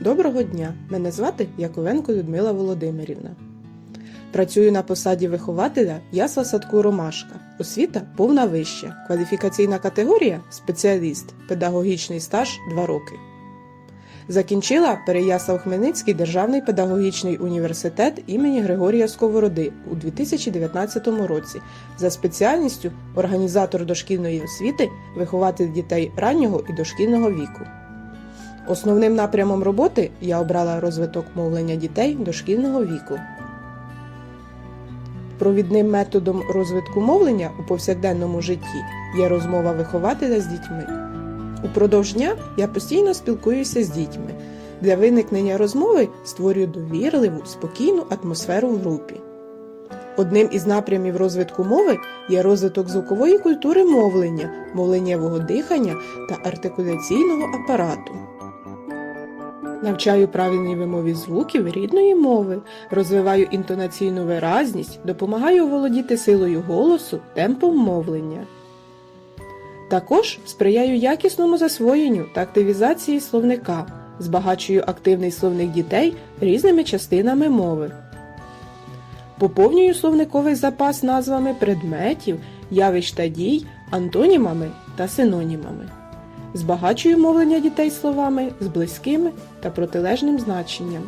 Доброго дня! Мене звати Яковенко Людмила Володимирівна. Працюю на посаді вихователя ясла садку Ромашка. Освіта повна вища. Кваліфікаційна категорія спеціаліст, педагогічний стаж 2 роки. Закінчила Переяслав Хмельницький державний педагогічний університет імені Григорія Сковороди у 2019 році за спеціальністю організатор дошкільної освіти, вихователь дітей раннього і дошкільного віку. Основним напрямом роботи я обрала розвиток мовлення дітей дошкільного віку. Провідним методом розвитку мовлення у повсякденному житті є розмова вихователя з дітьми. Упродовж дня я постійно спілкуюся з дітьми. Для виникнення розмови створюю довірливу, спокійну атмосферу в групі. Одним із напрямів розвитку мови є розвиток звукової культури мовлення, мовленнєвого дихання та артикуляційного апарату. Навчаю правильній вимові звуків рідної мови, розвиваю інтонаційну виразність, допомагаю володіти силою голосу, темпом мовлення. Також сприяю якісному засвоєнню та активізації словника, збагачую активний словник дітей різними частинами мови. Поповнюю словниковий запас назвами предметів, явищ та дій, антонімами та синонімами. Збагачую мовлення дітей словами з близькими та протилежним значенням.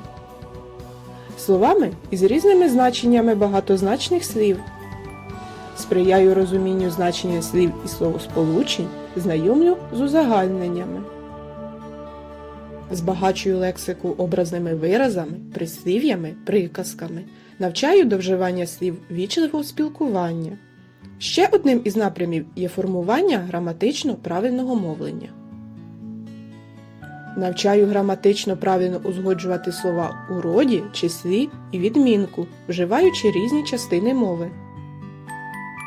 Словами із різними значеннями багатозначних слів. Сприяю розумінню значення слів і словосполучень, знайомлю з узагальненнями. Збагачую лексику образними виразами, прислів'ями, приказками, навчаю до вживання слів вічливого спілкування. Ще одним із напрямів є формування граматично правильного мовлення. Навчаю граматично правильно узгоджувати слова у роді, числі і відмінку, вживаючи різні частини мови.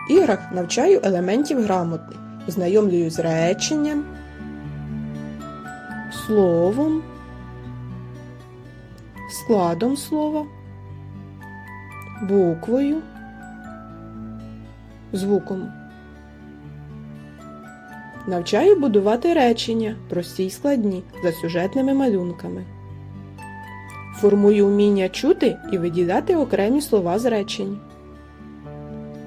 Іграх навчаю елементів грамоти, ознайомлюю з реченням, словом, складом слова, буквою, звуком. Навчаю будувати речення, прості й складні, за сюжетними малюнками. Формую вміння чути і виділяти окремі слова з речень.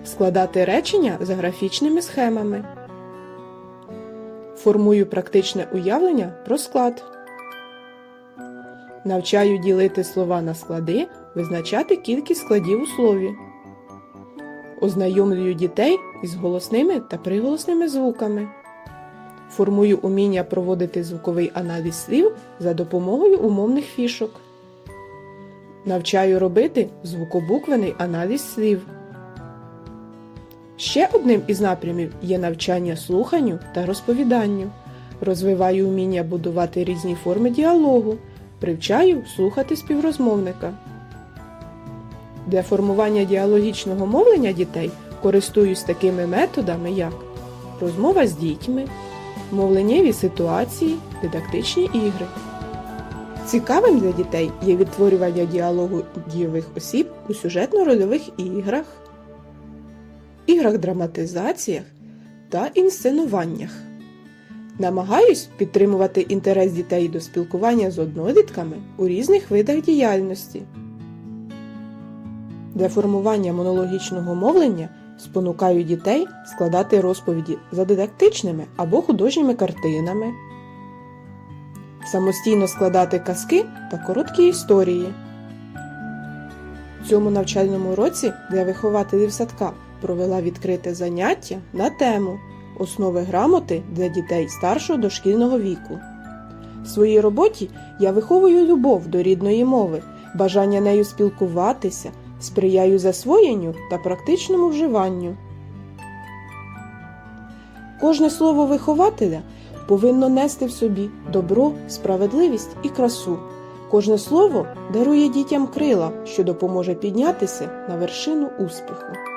Складати речення за графічними схемами. Формую практичне уявлення про склад. Навчаю ділити слова на склади, визначати кількість складів у слові. Ознайомлюю дітей із голосними та приголосними звуками. Формую уміння проводити звуковий аналіз слів за допомогою умовних фішок. Навчаю робити звукобуквений аналіз слів. Ще одним із напрямів є навчання слуханню та розповіданню. Розвиваю вміння будувати різні форми діалогу, привчаю слухати співрозмовника. Для формування діалогічного мовлення дітей користуюсь такими методами, як розмова з дітьми, мовленнєві ситуації, дидактичні ігри. Цікавим для дітей є відтворювання діалогу дійових осіб у сюжетно-рольових іграх, іграх драматизаціях та інсценуваннях. Намагаюсь підтримувати інтерес дітей до спілкування з однолітками у різних видах діяльності. Для формування монологічного мовлення спонукаю дітей складати розповіді за дидактичними або художніми картинами, самостійно складати казки та короткі історії. В цьому навчальному році для вихователів садка провела відкрите заняття на тему Основи грамоти для дітей старшого дошкільного віку. В своїй роботі я виховую любов до рідної мови, бажання нею спілкуватися, сприяю засвоєнню та практичному вживанню. Кожне слово вихователя повинно нести в собі добро, справедливість і красу. Кожне слово дарує дітям крила, що допоможе піднятися на вершину успіху.